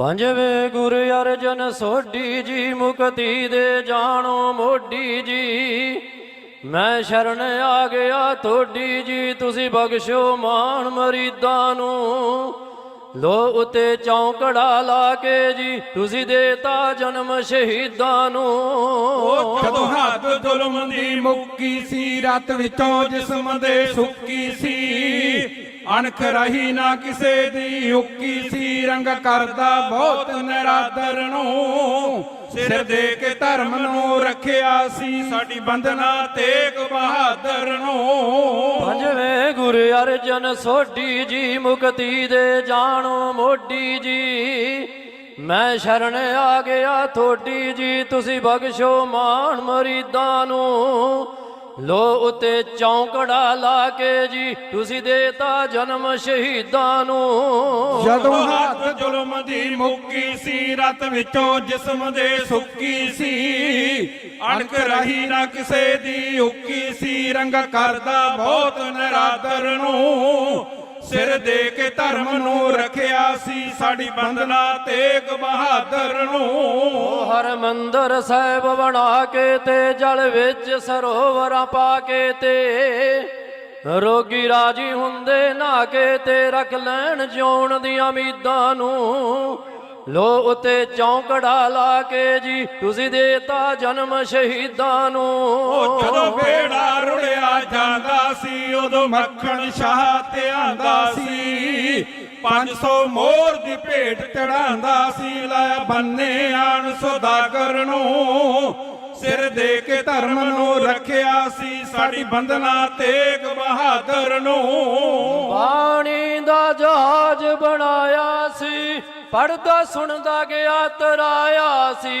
ਪੰਜਵੇਂ ਗੁਰ ਅਰਜਨ ਸੋਢੀ ਜੀ ਮੁਕਤੀ ਦੇ ਜਾਣੋ ਮੋਢੀ ਜੀ। ਮੈਂ ਸ਼ਰਨ ਆ ਗਿਆ ਤੁਹਾਡੀ ਜੀ, ਤੁਸੀਂ ਬਖਸ਼ੋ ਮਾਨ ਮਰੀਦਾਂ ਨੂੰ। ਲੋ ਉਤੇ ਚੌਂਕੜਾ ਲਾ ਕੇ ਜੀ ਤੁਸੀਂ ਦੇਤਾ ਜਨਮ ਸ਼ਹੀਦਾਂ ਨੂੰ। ਜਦੋਂ ਹੱਦ ਜ਼ੁਲਮ ਦੀ ਮੁੱਕੀ ਸੀ ਰਤ ਵਿੱਚੋਂ ਜਿਸਮ ਦੇ ਸੁੱਕੀ ਸੀ। ਅਣਖ ਰਹੀ ਨਾ ਕਿਸੇ ਦੀ ਉੱਕੀ ਸੀ ਰੰਗ ਕਰਦਾ ਬਹੁਤ ਨਰਾਦਰ ਨੂੰ। ਸਿਰ ਦੇ ਕੇ ਧਰਮ ਨੂੰ ਰੱਖਿਆ ਸੀ ਸਾਡੀ ਬੰਦਨਾ ਤੇਗ ਬਹਾਦਰ ਨੂੰ। ਅਰਜਨ ਸੋਢੀ ਜੀ ਮੁਕਤੀ ਦੇ ਜਾਣੋ ਮੋਢੀ ਜੀ। ਮੈਂ ਸ਼ਰਨ ਆ ਗਿਆ ਤੁਹਾਡੀ ਜੀ, ਤੁਸੀਂ ਬਖਸ਼ੋ ਮਾਨ ਮਰੀਦਾਂ ਨੂੰ। ਲੋ ਉਤੇ ਚੌਂਕੜਾ ਲਾ ਕੇ ਜੀ, ਤੁਸੀਂ ਦੇਤਾ ਜਨਮ ਸ਼ਹੀਦਾਂ ਨੂੰ। ਜਦੋਂ ਹੱਥ ਜ਼ੁਲਮ ਦੀ ਮੁੱਕੀ ਸੀ, ਰਤ ਵਿੱਚੋਂ ਜਿਸਮ ਦੇ ਸੁੱਕੀ ਸੀ। ਅਣਕ ਰਹੀ ਨਾ ਕਿਸੇ ਦੀ, ਉੱਕੀ ਸੀ ਰੰਗ ਕਰਦਾ ਬਹੁਤ ਨਰਾਦਰ ਨੂੰ। ਸਿਰ ਦੇ ਕੇ ਧਰਮ ਨੂੰ ਰੱਖਿਆ ਸੀ ਸਾਡੀ ਬੰਦਨਾ ਤੇਗ ਬਹਾਦਰ ਨੂੰ। ਹਰਮੰਦਰ ਸਾਹਿਬ ਬਣਾ ਕੇ ਤੇ ਜਲ ਵਿੱਚ ਸਰੋਵਰਾਂ ਪਾ ਕੇ ਤੇ ਰੋਗੀ ਰਾਜੀ ਹੁੰਦੇ ਨਾ ਕੇ ਤੇ ਰੱਖ ਲੈਣ ਜਿਉਣ ਦੀਆਂ ਉਮੀਦਾਂ ਨੂੰ। ਲੋ ਉਤੇ ਚੌਂਕੜਾ ਲਾ ਕੇ ਜੀ, ਤੁਸੀਂ ਦੇਤਾ ਜਨਮ ਸ਼ਹੀਦਾਂ ਨੂੰ। ਜਦੋਂ ਬੇੜਾ ਰੁੜਿਆ ਜਾਂਦਾ ਸੀ, ਉਦੋਂ ਮੱਖਣ ਸ਼ਾਹ ਤੇ ਆਂਦਾ ਸੀ। 500 ਮੋਰ ਦੀ ਭੇਟ ਚੜਾਉਂਦਾ ਸੀ ਲਾਇਆ ਬੰਨੇ ਆਣ ਸੁਦਾਗਰ ਨੂੰ। ਸਿਰ ਦੇ ਕੇ ਧਰਮ ਨੂੰ ਰੱਖਿਆ ਸੀ, ਸਾਡੀ ਬੰਦਨਾ ਤੇਗ ਬਹਾਦਰ ਨੂੰ। ਪੜਦਾ ਸੁਣਦਾ ਗਿਆ, ਤਰਾਇਆ ਸੀ।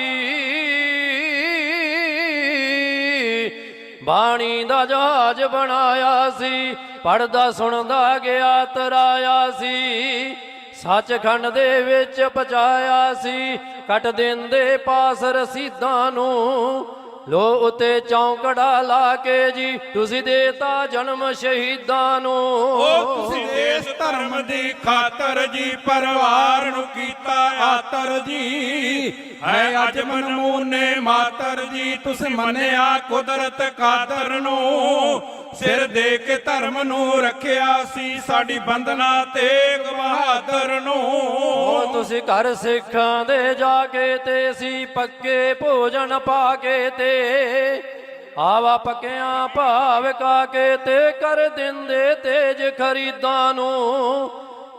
ਬਾਣੀ ਦਾ ਜਹਾਜ਼ ਬਣਾਇਆ ਸੀ, ਪੜਦਾ ਸੁਣਦਾ ਗਿਆ, ਤਰਾਇਆ ਸੀ। ਸੱਚਖੰਡ ਦੇ ਵਿੱਚ ਪਚਾਇਆ ਸੀ, ਕੱਟ ਦਿੰਦੇ ਪਾਸ ਰਸੀਦਾਂ ਨੂੰ। ਲੋ ਉਤੇ ਚੌਂਕੜਾ ਲਾ ਕੇ ਜੀ, ਤੁਸੀਂ ਦੇਤਾ ਜਨਮ ਸ਼ਹੀਦਾਂ ਨੂੰ। ਉਹ ਤੁਸੀਂ ਦੇਸ਼ ਧਰਮ ਦੀ ਖਾਤਰ ਜੀ, ਪਰਿਵਾਰ ਨੂੰ ਕੀਤਾ ਆਤਰ ਜੀ। ਹੈ ਅੱਜ ਮਨਮੂਨੇ ਮਾਤਰ ਜੀ, ਤੁਸੀਂ ਮੰਨਿਆ ਕੁਦਰਤ ਕਾਦਰ ਨੂੰ। ਸਿਰ ਦੇ ਕੇ ਧਰਮ ਨੂੰ ਰੱਖਿਆ ਸੀ, ਸਾਡੀ ਬੰਦਨਾ ਤੇਗ ਬਹਾਦਰ ਉਹ ਨੂੰ ਤੁਸੀਂ ਘਰ ਸਿੱਖਾਂ ਦੇ ਜਾ ਕੇ ਤੇ ਸੀ ਪੱਕੇ ਭੋਜਨ ਪਾ ਕੇ ਤੇ ਆਵਾ ਪੱਕਿਆਂ ਭਾਵ ਕਾ ਕੇ ਤੇ ਕਰ ਦਿੰਦੇ ਤੇਜ ਖਰੀਦਾਂ ਨੂੰ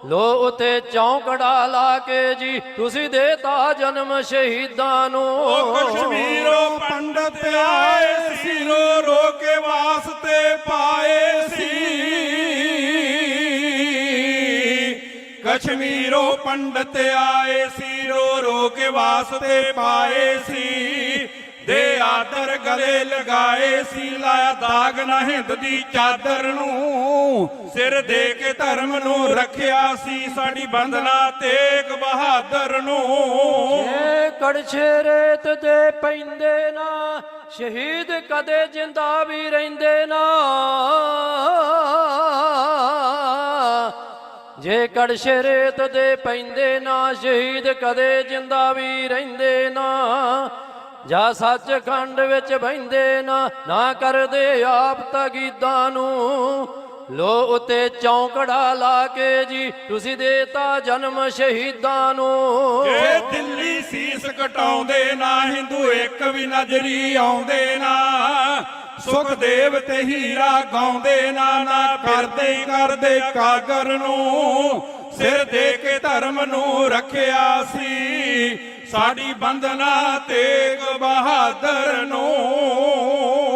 ਲੋ ਉਤੇ ਚੌਂਕੜਾ ਲਾ ਕੇ ਜੀ, ਤੁਸੀਂ ਦੇਤਾ ਜਨਮ ਸ਼ਹੀਦਾਂ ਨੂੰ। ਉਹ ਕਸ਼ਮੀਰੋਂ ਪੰਡਤ ਆਏ ਸੀ, ਰੋ ਰੋ ਕੇ ਵਾਸਤੇ ਪਾਏ ਸੀ। ਕਸ਼ਮੀਰੋ ਪੰਡਤ ਆਏ ਸੀ, ਰੋ ਰੋ ਕੇ ਵਾਸਤੇ ਪਾਏ ਸੀ। ਆਦਰ ਗਲੇ ਲਗਾਏ ਸੀ, ਲਾਇਆ ਦਾਗ ਨਾ ਹਿੰਦ ਦੀ ਚਾਦਰ ਨੂੰ। ਸਿਰ ਦੇ ਕੇ ਧਰਮ ਨੂੰ ਰੱਖਿਆ ਸੀ, ਸਾਡੀ ਬੰਦਨਾ ਤੇਗ ਬਹਾਦਰ ਨੂੰ। ਏ ਕੜਛੇ ਰੇਤ ਦੇ ਪੈਂਦੇ ਨਾ, ਸ਼ਹੀਦ ਕਦੇ ਜਿੰਦਾ ਵੀ ਰਹਿੰਦੇ ਨਾ। ਜੇ ਕੜਛੇ ਰੇਤ ਦੇ ਪੈਂਦੇ ਨਾ, ਸ਼ਹੀਦ ਕਦੇ ਜਿੰਦਾ ਵੀ ਰਹਿੰਦੇ ਨਾ। ਜਾ ਸੱਚਖੰਡ ਵਿੱਚ ਬਹਿੰਦੇ ਨਾ ਨਾ ਕਰਦੇ ਆਪ ਤਗੀਦਾਂ ਨੂੰ। ਲੋ ਉਤੇ ਚੌਂਕੜਾ ਲਾ ਕੇ ਜੀ, ਤੁਸੀਂ ਦੇਤਾ ਜਨਮ ਸ਼ਹੀਦਾਂ ਨੂੰ। ਜੇ ਦਿੱਲੀ ਸੀਸ ਕਟਾਉਂਦੇ ਨਾ, ਹਿੰਦੂ ਇੱਕ ਵੀ ਨਜ਼ਰੀ ਆਉਂਦੇ ਨਾ। ਸੁਖਦੇਵ ਤੇ ਹੀਰਾ ਗਾਉਂਦੇ ਨਾ ਨਾ ਕਰਦੇ ਕਰਦੇ ਕਾਗਰ ਨੂੰ। ਸਿਰ ਦੇ ਕੇ ਧਰਮ ਨੂੰ ਰੱਖਿਆ ਸੀ। ਸਾਡੀ ਬੰਦਨਾ ਤੇਗ ਬਹਾਦਰ ਨੂੰ।